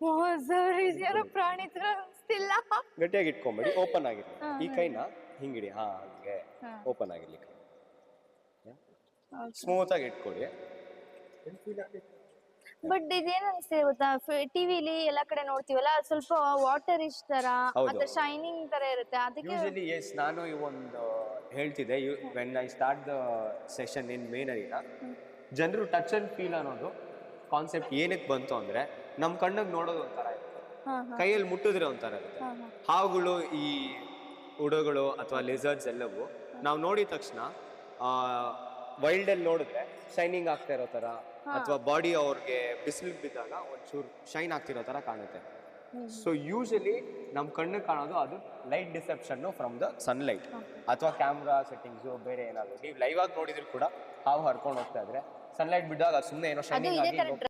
ಯಾರೋ ಪ್ರಾಣಿ ತರ ಅನಿಸ್ತಿಲ್ಲ ಗಟ್ಟಿಯಾಗಿ ಇಟ್ಕೊಂಬೇಡಿ ಓಪನ್ ಆಗಿರ್ಲಿ. ಈ ಕೈನ ಹಿಂಗಿಡಿ ಹಾ ಹಂಗೆ ಓಪನ್ ಆಗಿರ್ಲಿ ಕೈ. ಸ್ಮೂತ್ ಆಗಿ ಇಟ್ಕೊಳ್ಳಿ ಬಟ್ ಇದೇನ್ ಅನ್ಸ್ತಿದೆ ಗೊತ್ತಾ? ಟಿವಿಲಿ ಎಲ್ಲಾ ಕಡೆ ನೋಡ್ತೀವಲ್ಲ ಅದ್ ಸ್ವಲ್ಪ ವಾಟರ್ ಇಶ್ ತರ ಮತ್ತೆ ಶೈನಿಂಗ್ ತರ ಇರುತ್ತೆ. ಅದಕ್ಕೆ ಯೂಶಲಿ ಎಸ್ ನಾನು ಈ ಒಂದು ಹೇಳ್ತಿದ್ದೆ when I start the session in main ಜನರು ಟಚ್ ಅಂಡ್ ಫೀಲ್ ಅನ್ನೋದು ಕಾನ್ಸೆಪ್ಟ್ ಏನಕ್ಕೆ ಬಂತು ಅಂದ್ರೆ ನಮ್ಮ ಕಣ್ಣಿಗೆ ನೋಡೋದು ಒಂಥರ ಇರುತ್ತೆ. ಕೈಯಲ್ಲಿ ಮುಟ್ಟಿದ್ರೆ ಒಂಥರ ಇರುತ್ತೆ. ಹಾವುಗಳು ಈ ಉಡಗಳು ಅಥವಾ ಲೆಸರ್ಸ್ ಎಲ್ಲವೂ ನಾವು ನೋಡಿದ ತಕ್ಷಣ ವೈಲ್ಡ್ ಅಲ್ಲಿ ನೋಡಿದ್ರೆ ಶೈನಿಂಗ್ ಆಗ್ತಾ ಇರೋ ತರ ಅಥವಾ ಬಾಡಿ ಅವ್ರಿಗೆ ಬಿಸಿಲು ಬಿದ್ದಾಗ ಒಂಚೂರು ಶೈನ್ ಆಗ್ತಿರೋ ತರ ಕಾಣುತ್ತೆ. ಸೊ ಯೂಶಲಿ ನಮ್ಮ ಕಣ್ಣು ಕಾಣೋದು ಅದು light deception from the sunlight ಅಥವಾ ಕ್ಯಾಮ್ರಾ ಸೆಟ್ಟಿಂಗ್ಸು ಬೇರೆ ಏನಾದ್ರು. ನೀವು ಲೈವ್ ಆಗಿ ನೋಡಿದ್ರು ಕೂಡ ಹಾವು ಹರ್ಕೊಂಡು ಹೋಗ್ತಾ ಇದ್ರೆ ಸನ್ಲೈಟ್ ಬಿದ್ದಾಗ ಸುಮ್ಮನೆ ಏನೋ ಅದು ಆಗಿ